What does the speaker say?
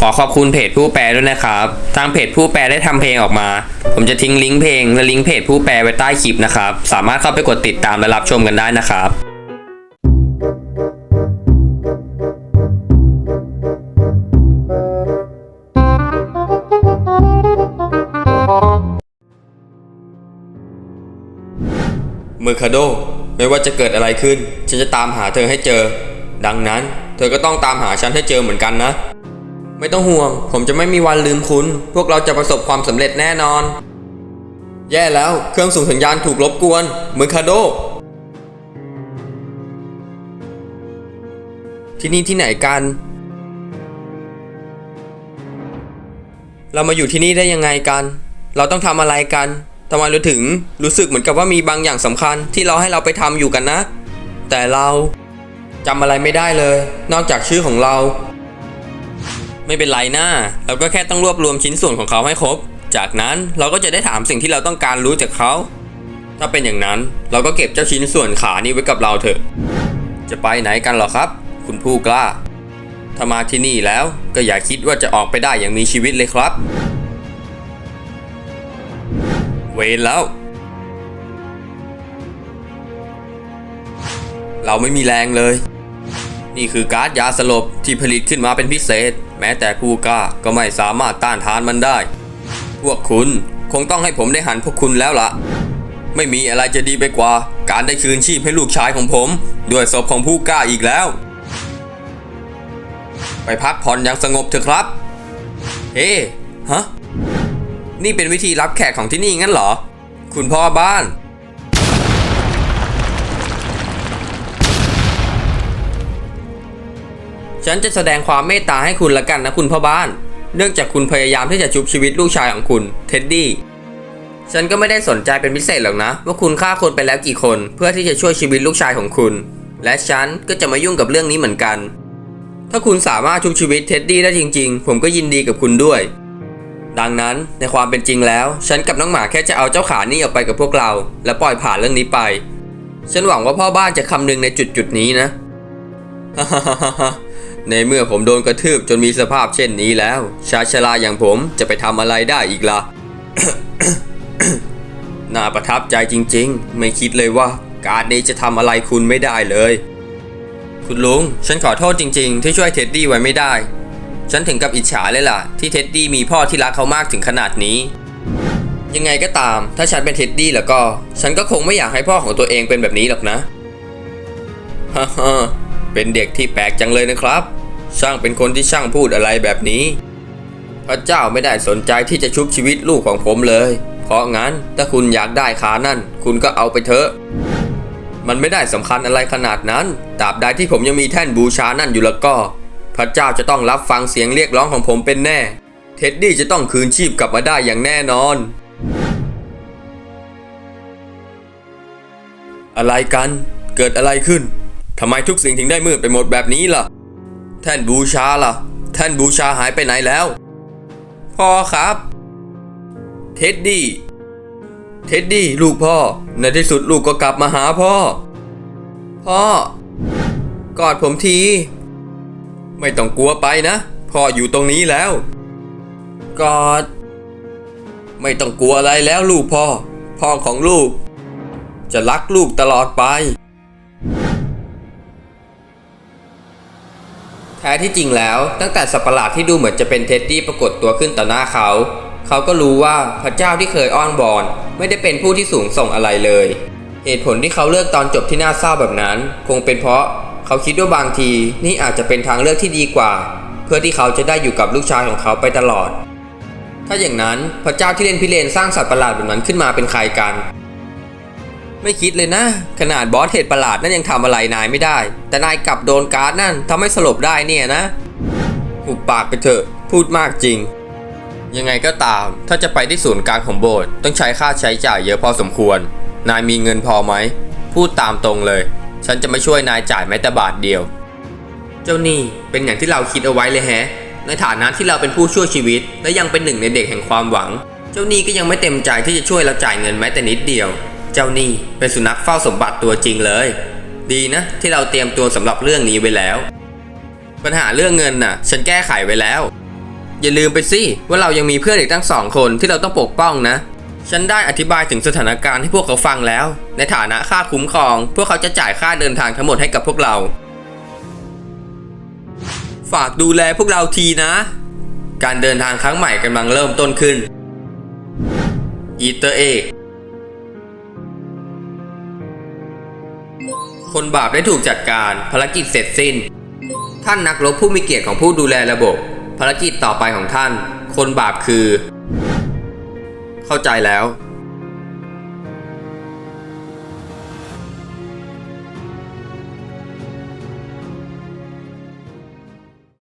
ขอขอบคุณเพจผู้แปลด้วยนะครับ ทางเพจผู้แปลได้ทำเพลงออกมา ผมจะทิ้งลิงก์เพลงและลิงก์เพจผู้แปลไว้ใต้คลิปนะครับ สามารถเข้าไปกดติดตามและรับชมกันได้นะครับเมอร์คาโดไม่ว่าจะเกิดอะไรขึ้น ฉันจะตามหาเธอให้เจอ ดังนั้น เธอก็ต้องตามหาฉันให้เจอเหมือนกันนะ ไม่ต้องห่วง ผมจะไม่มีวันลืมคุณ พวกเราจะประสบความสำเร็จแน่นอน แย่แล้ว เครื่องส่งสัญญาณถูกรบกวนเมอร์คาโด ที่นี่ที่ไหนกัน เรามาอยู่ที่นี่ได้ยังไงกัน เราต้องทำอะไรกันทำไมเราถึงรู้สึกเหมือนกับว่ามีบางอย่างสำคัญที่เราให้เราไปทำอยู่กันนะ แต่เราจำอะไรไม่ได้เลย นอกจากชื่อของเรา ไม่เป็นไรนะเราก็แค่ต้องรวบรวมชิ้นส่วนของเขาให้ครบ จากนั้นเราก็จะได้ถามสิ่งที่เราต้องการรู้จากเขา ถ้าเป็นอย่างนั้นเราก็เก็บเจ้าชิ้นส่วนขานี้ไว้กับเราเถอะ จะไปไหนกันหรอครับ คุณผู้กล้า ถ้ามาที่นี่แล้วก็อย่าคิดว่าจะออกไปได้อย่างมีชีวิตเลยครับ เวรแล้ว เราไม่มีแรงเลย นี่คือการ์ดยาสลบที่ผลิตขึ้นมาเป็นพิเศษ ม้แต่ผู้กล้าก็ไม่สามารถต้านทานมันได้ พวกคุณคงต้องให้ผมได้หันพวกคุณแล้วล่ะ ไม่มีอะไรจะดีไปกว่า การได้คืนชีพให้ลูกชายของผม ด้วยศพของผู้กล้าอีกแล้ว ไปพักผ่อนอย่างสงบเถอะครับเฮ้ฮะ นี่เป็นวิธีรับแขกของที่นี่งั้นเหรอ คุณพ่อบ้าน ฉันจะแสดงความเมตตาให้คุณละกันนะคุณพ่อบ้าน เนื่องจากคุณพยายามที่จะชุบชีวิตลูกชายของคุณ เท็ดดี้ ฉันก็ไม่ได้สนใจเป็นพิเศษหรอกนะ ว่าคุณฆ่าคนไปแล้วกี่คน เพื่อที่จะช่วยชีวิตลูกชายของคุณ และฉันก็จะมายุ่งกับเรื่องนี้เหมือนกัน ถ้าคุณสามารถชุบชีวิตเท็ดดี้ได้จริง ๆ ผมก็ยินดีกับคุณด้วย ดังนั้นในความเป็นจริงแล้ว ฉันกับน้องหมาแค่จะเอาเจ้าขานี่ออกไปกับพวกเรา และปล่อยผ่านเรื่องนี้ไป ฉันหวังว่าพ่อบ้านจะคำนึงในจุดจุดนี้นะฮ่าฮ่าฮ่า ในเมื่อผมโดนกระทืบจนมีสภาพเช่นนี้แล้ว ชายชราอย่างผมจะไปทำอะไรได้อีกล่ะน่าประทับใจจริงๆ ไม่คิดเลยว่า การนี้จะทำอะไรคุณไม่ได้เลย คุณลุง ฉันขอโทษจริง ๆ ที่ช่วยเท็ดดี้ไว้ไม่ได้ ฉันถึงกับอิจฉาเลยล่ะ ที่เท็ดดี้มีพ่อที่รักเขามากถึงขนาดนี้ ยังไงก็ตาม ถ้าฉันเป็นเท็ดดี้แล้วก็ ฉันก็คงไม่อยากให้พ่อของตัวเองเป็นแบบนี้หรอกนะฮ่าฮ่าเป็นเด็กที่แปลกจังเลยนะครับ ช่างเป็นคนที่ช่างพูดอะไรแบบนี้ พระเจ้าไม่ได้สนใจที่จะชุบชีวิตลูกของผมเลย เพราะงั้นถ้าคุณอยากได้ขานั่น คุณก็เอาไปเถอะ มันไม่ได้สำคัญอะไรขนาดนั้นตราบใดที่ผมยังมีแท่นบูชานั่นอยู่แล้วก็ พระเจ้าจะต้องรับฟังเสียงเรียกร้องของผมเป็นแน่ เท็ดดี้จะต้องคืนชีพกลับมาได้อย่างแน่นอน อะไรกัน เกิดอะไรขึ้นทำไมทุกสิ่งถึงได้มืดไปหมดแบบนี้ล่ะ แท่นบูชาล่ะ แท่นบูชาหายไปไหนแล้ว พ่อครับ เท็ดดี้ เท็ดดี้ลูกพ่อ ในที่สุดลูกก็กลับมาหาพ่อ พ่อ กอดผมที ไม่ต้องกลัวไปนะ พ่ออยู่ตรงนี้แล้ว กอด ไม่ต้องกลัวอะไรแล้วลูกพ่อ พ่อของลูก จะรักลูกตลอดไป ท้ที่จริงแล้วตั้งแต่สัตว์ประหลาดที่ดูเหมือนจะเป็นเท็ดดี้ปรากฏตัวขึ้นต่อหน้าเขา เขาก็รู้ว่าพระเจ้าที่เคยอ้อนวอน ไม่ได้เป็นผู้ที่สูงส่งอะไรเลย เหตุผลที่เขาเลือกตอนจบที่น่าเศร้าแบบนั้น คงเป็นเพราะเขาคิดว่าบางทีนี่อาจจะเป็นทางเลือกที่ดีกว่า เพื่อที่เขาจะได้อยู่กับลูกชายของเขาไปตลอด ถ้าอย่างนั้นพระเจ้าที่เล่นพิเรนสร้างสัตว์ประหลาดแบบนั้นขึ้นมาเป็นใครกัน ไม่คิดเลยนะ ขนาดบอสเหตุประหลาดนั่นยังทำอะไรนายไม่ได้ แต่นายกลับโดนการ์ดนั่นทำให้สลบได้เนี่ยนะหุบปากไปเถอะ พูดมากจริง ยังไงก็ตาม ถ้าจะไปที่ศูนย์กลางของโบสถ์ต้องใช้ค่าใช้จ่ายเยอะพอสมควร นายมีเงินพอไหม พูดตามตรงเลย ฉันจะไม่ช่วยนายจ่ายแม้แต่บาทเดียว เจ้านี่เป็นอย่างที่เราคิดเอาไว้เลยแฮะ ในฐานะที่เราเป็นผู้ช่วยชีวิต และยังเป็นหนึ่งในเด็กแห่งความหวัง เจ้านี่ก็ยังไม่เต็มใจที่จะช่วยเราจ่ายเงินแม้แต่นิดเดียว เจ้านี่เป็นสุนัขเฝ้าสมบัติตัวจริงเลย ดีนะ ที่เราเตรียมตัวสำหรับเรื่องนี้ไว้แล้ว ปัญหาเรื่องเงินน่ะ ฉันแก้ไขไว้แล้ว อย่าลืมไปสิว่าเรายังมีเพื่อนอีกตั้งสองคนที่เราต้องปกป้องนะ ฉันได้อธิบายถึงสถานการณ์ให้พวกเขาฟังแล้ว ในฐานะค่าคุ้มครอง พวกเขาจะจ่ายค่าเดินทางทั้งหมดให้กับพวกเรา ฝากดูแลพวกเราทีนะ การเดินทางครั้งใหม่กำลังเริ่มต้นขึ้นอีเตอร์เอก คนบาปได้ถูกจัดการภารกิจเสร็จสิ้น ท่านนักรบผู้มีเกียรติของผู้ดูแลระบบ ภารกิจต่อไปของท่าน คนบาปคือ เข้าใจแล้ว